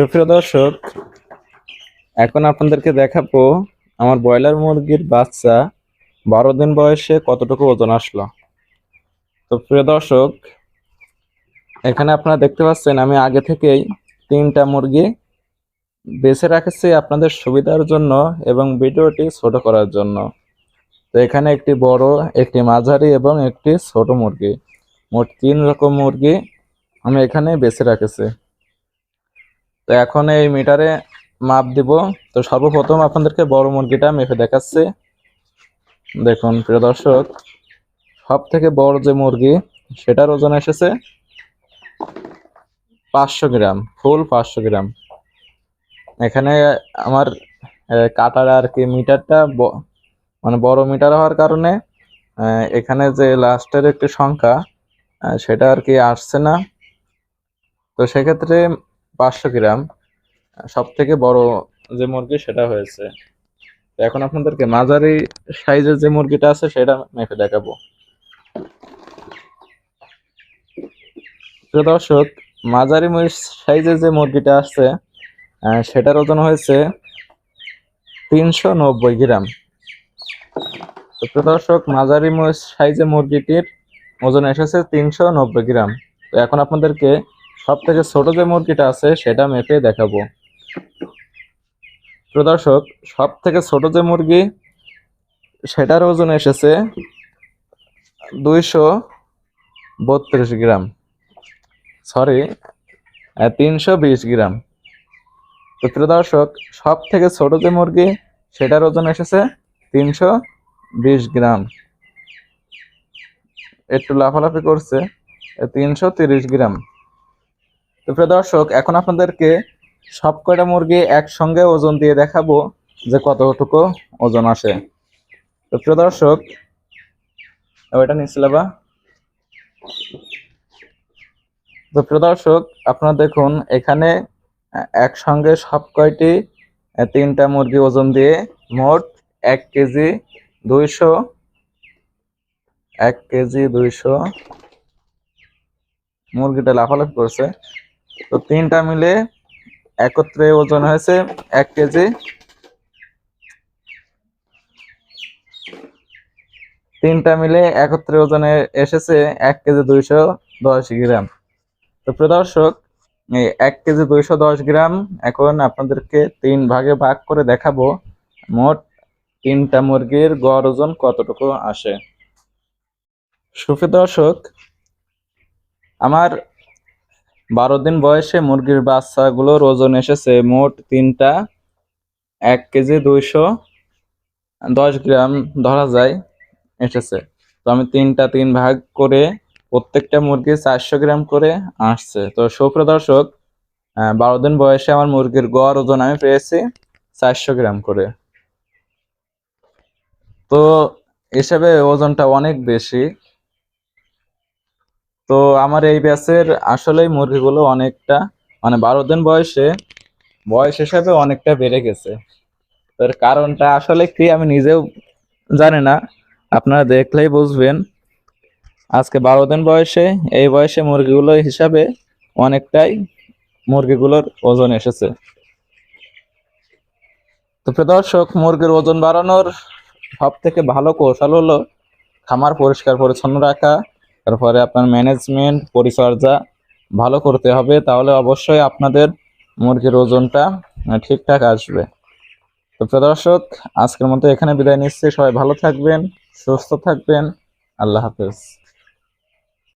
সুপ্রিয় দর্শক, এখন আপনাদেরকে দেখাবো আমার ব্রয়লার মুরগির বাচ্চা বারো দিন বয়সে কতটুকু ওজন আসলো। তো প্রিয় দর্শক, এখানে আপনারা দেখতে পাচ্ছেন আমি আগে থেকেই তিনটা মুরগি বেছে রাখেছি আপনাদের সুবিধার জন্য এবং ভিডিওটি ছোট করার জন্য। তো এখানে একটি বড়, একটি মাঝারি এবং একটি ছোট মুরগি, মোট তিন রকম মুরগি আমি এখানে বেছে রাখেছি। তো এখন এই মিটারে মাপ দিব। তো সর্বপ্রথম আপনাদেরকে বড় মুরগিটা মেপে দেখাচ্ছি। দেখুন, প্রিয় দর্শক সব থেকে বড় যে মুরগি, সেটার ওজন এসেছে পাঁচশো গ্রাম, ফুল পাঁচশো গ্রাম। এখানে আমার কাটার আর কি মিটারটা মানে বড় মিটার হওয়ার কারণে এখানে যে লাস্টের একটি সংখ্যা সেটা আর কি আসছে না। তো সেক্ষেত্রে পাঁচশো গ্রাম সব থেকে বড় যে মুরগি সেটা হয়েছে। এখন আপনাদেরকে মাঝারি সাইজের যে মুরগিটা আছে সেটা মেপে দেখাবো। প্রিয় দর্শক, মাঝারি সাইজের যে মুরগিটা আছে সেটার ওজন হয়েছে তিনশো নব্বই গ্রাম। প্রিয় দর্শক, মাঝারি সাইজের মুরগিটির ওজন এসেছে তিনশো নব্বই গ্রাম। তো এখন আপনাদেরকে সব থেকে ছোট যে মুরগিটা আছে, সেটা মেপে দেখাবো। প্রিয় দর্শক সব থেকে ছোট যে মুরগি, সেটার ওজন এসেছে দুইশো বত্রিশ গ্রাম। সরি তিনশো বিশ গ্রাম। তো দর্শক সব থেকে ছোট যে মুরগি, সেটার ওজন এসেছে তিনশো বিশ গ্রাম। একটু লাফালাফি করছে তিনশো তিরিশ গ্রাম। তো প্রিয় দর্শক, এখন আপনাদেরকে সব কয়টা মুরগি একসঙ্গে ওজন দিয়ে দেখাবো যে কতটুকু ওজন আসে। তো প্রিয় দর্শক ওইটা নিচ্ছিল তো প্রিয় দর্শক, আপনারা দেখুন, এখানে একসঙ্গে সব কয়টি তিনটা মুরগি ওজন দিয়ে মোট এক কেজি দুইশো, এক কেজি দুইশো মুরগিটা লাফালাফি করছে। তো তিনটা মিলে একত্রে ওজন হয়েছে এক কেজি। তিনটা মিলে একত্রে ওজনে এসেছে এক কেজি দুইশো দশ গ্রাম। তো প্রিয় দর্শক এই এক কেজি দুইশো দশ গ্রাম এখন আপনাদেরকে তিন ভাগে ভাগ করে দেখাবো। মোট তিনটা মুরগির গড় ওজন কতটুকু আসে? সুপ্রিয় দর্শক, আমার বারো দিন বয়সে মুরগির বাচ্চাগুলোর ওজন এসেছে মোট তিনটা, এক কেজি দুইশো দশ গ্রাম ধরা যায় এসেছে। তো আমি তিনটা তিন ভাগ করে প্রত্যেকটা মুরগি চারশো গ্রাম করে আসছে। তো সুপ্রিয় দর্শক বারো দিন বয়সে আমার মুরগির গড় ওজন আমি পেয়েছি চারশো গ্রাম করে। তো হিসাবে ওজনটা অনেক বেশি। তো আমার এই ব্যাচের আসলেই মুরগিগুলো অনেকটা মানে বারো দিন বয়সে, বয়স হিসাবে অনেকটা বেড়ে গেছে। এর কারণটা আসলে কি আমি নিজেও জানি না, আপনারা দেখলেই বুঝবেন। আজকে বারো দিন বয়সে, এই বয়সে মুরগিগুলো হিসাবে অনেকটাই মুরগিগুলোর ওজন এসেছে। তো দর্শক, মুরগির ওজন বাড়ানোর সব থেকে ভালো কৌশল হলো খামার পরিষ্কার পরিচ্ছন্ন রাখা তারপরে আপনার ম্যানেজমেন্ট পরিচর্যা ভালো করতে হবে, তাহলে অবশ্যই আপনাদের মুরগির ওজনটা ঠিকঠাক আসবে। তো প্রিয় দর্শক, আজকের মতো এখানে বিদায় নিচ্ছি। সবাই ভালো থাকবেন, সুস্থ থাকবেন। আল্লাহ হাফেজ।